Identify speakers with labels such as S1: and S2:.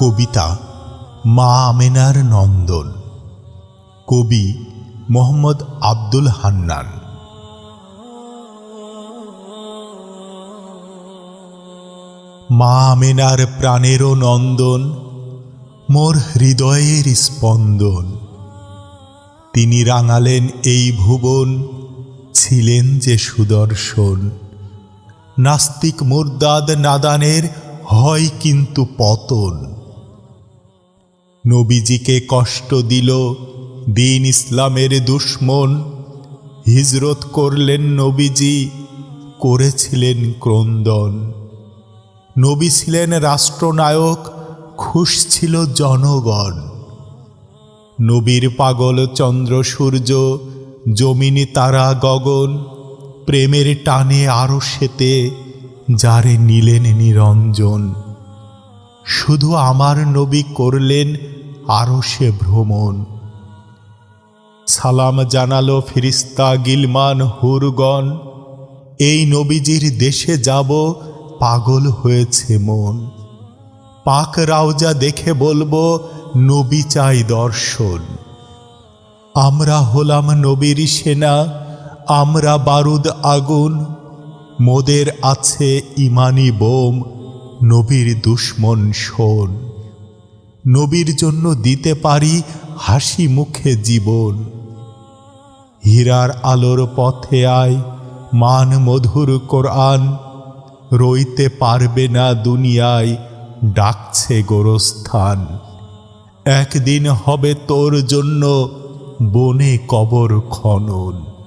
S1: কবিতা মা আমেনার নন্দন। কবি মোহাম্মদ আব্দুল হান্নান। মা আমেনার প্রাণেরও নন্দন, মোর হৃদয়ের স্পন্দন। তিনি রাঙালেন এই ভুবন, ছিলেন যে সুদর্শন। নাস্তিক মুরদাদ নাদানের হয় কিন্তু পতন। নবীজিকে কষ্ট দিল, দিন ইসলামের দুশ্মন। হিজরত করলেন নবীজি, করেছিলেন ক্রন্দন। নবী ছিলেন রাষ্ট্রনায়ক, খুশ ছিল জনগণ। নবীর পাগল চন্দ্র সূর্য, জমিনি তারা গগন, প্রেমের টানে আরও সেতে, যারে নিলেন নিরঞ্জন। শুধু আমার নবী করলেন আরও সে ভ্রমণ। সালাম জানালো ফিরিস্তা গিলমান হুরগণ, এই নবীজির দেশে যাব, পাগল হয়েছে মন। পাক রাউজা দেখে বলব, নবী চাই দর্শন। আমরা হলাম নবীর সেনা, আমরা বারুদ আগুন, মোদের আছে ইমানি বোম, নবীর দুশ্মন শোন। নবীর জন্য দিতে পারি হাসি মুখে জীবন। হীরার আলোর পথে আয় মান মধুর কোরআন, রইতে পারবে না দুনিয়ায় ডাকছে গোরস্থান। একদিন হবে তোর জন্য বনে কবর খনন।